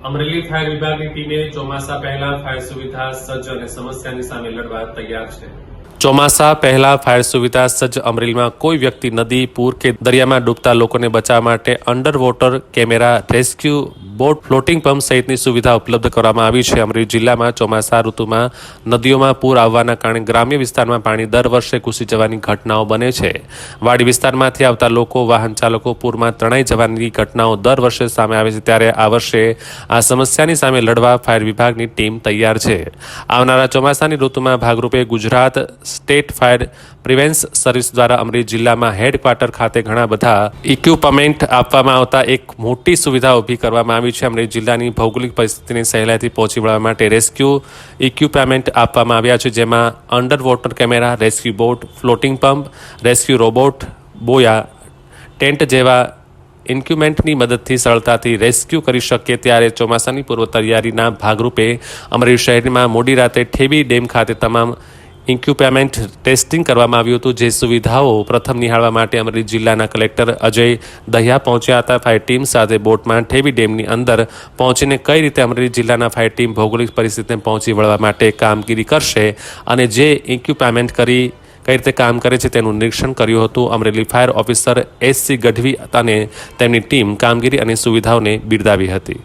Amreli fire વિભાગની ટીમે ચોમાસા પહેલા ફાયર સુવિધા સજ્જ અને સમસ્યાની સામે લડવા તૈયાર છે. ચોમાસા પહેલા ફાયર સુવિધા સજ્જ અમરેલીમાં કોઈ વ્યક્તિ નદી, પૂર કે દરિયામાં ડૂબતા લોકોને બચાવવા માટે under water camera rescue boat floating pump સહિતની સુવિધા ઉપલબ્ધ કરવામાં આવી છે. અમરેલી જિલ્લામાં ચોમાસા ઋતુમાં નદીઓમાં પૂર આવવાના કારણે ગ્રામ્ય વિસ્તારમાં પાણી દર વર્ષે ઘૂસી જવાની ઘટનાઓ બને છે. વાડી વિસ્તારમાંથી આવતા લોકો, વાહન ચાલકો પૂરમાં તણાઈ જવાની ઘટનાઓ દર વર્ષે સામે આવે છે. ત્યારે આ વર્ષે આ સમસ્યાની સામે લડવા ફાયર વિભાગની ટીમ તૈયાર છે. આવનારા ચોમાસાની ઋતુમાં ભાગરૂપે Gujarat state fire prevention service દ્વારા અમરેલી જિલ્લામાં હેડક્વાર્ટર ખાતે ઘણા બધા ઇક્વિપમેન્ટ આપવામાં આવતા એક મોટી સુવિધા ઊભી કરવામાં આવી છે. અમરેલી જિલ્લાની ભૌગોલિક પરિસ્થિતિને સહેલાઈથી પહોંચી વળવા માટે રેસ્ક્યુ ઇક્વિપમેન્ટ આપવામાં આવ્યા છે, જેમાં under water camera, rescue boat, floating pump, rescue robot, buoy, tent જેવા ઇન્ક્યુમેન્ટની મદદથી સરળતાથી રેસ્ક્યુ કરી શકીએ. ત્યારે ચોમાસાની પૂર્વ તૈયારીના ભાગરૂપે અમરેલી શહેરમાં મોડી રાતે ઠેબી ડેમ ખાતે તમામ ઇન્ક્યુપેમેન્ટ ટેસ્ટિંગ કરવામાં આવ્યું હતું. જે સુવિધાઓ પ્રથમ નિહાળવા માટે અમરેલી જિલ્લાના કલેક્ટર અજય દહિયા પહોંચ્યા હતા. ફાયર ટીમ સાથે બોટમાં ઠેવી ડેમની અંદર પહોંચીને કઈ રીતે અમરેલી જિલ્લાના ફાયર ટીમ ભૌગોલિક પરિસ્થિતિને પહોંચી વળવા માટે કામગીરી કરશે અને જે ઇન્ક્યુપેમેન્ટ કરી, કઈ રીતે કામ કરે છે તેનું નિરીક્ષણ કર્યું હતું. Amreli fire officer S C Gadhvi અને તેમની ટીમ કામગીરી અને સુવિધાઓને બિરદાવી હતી.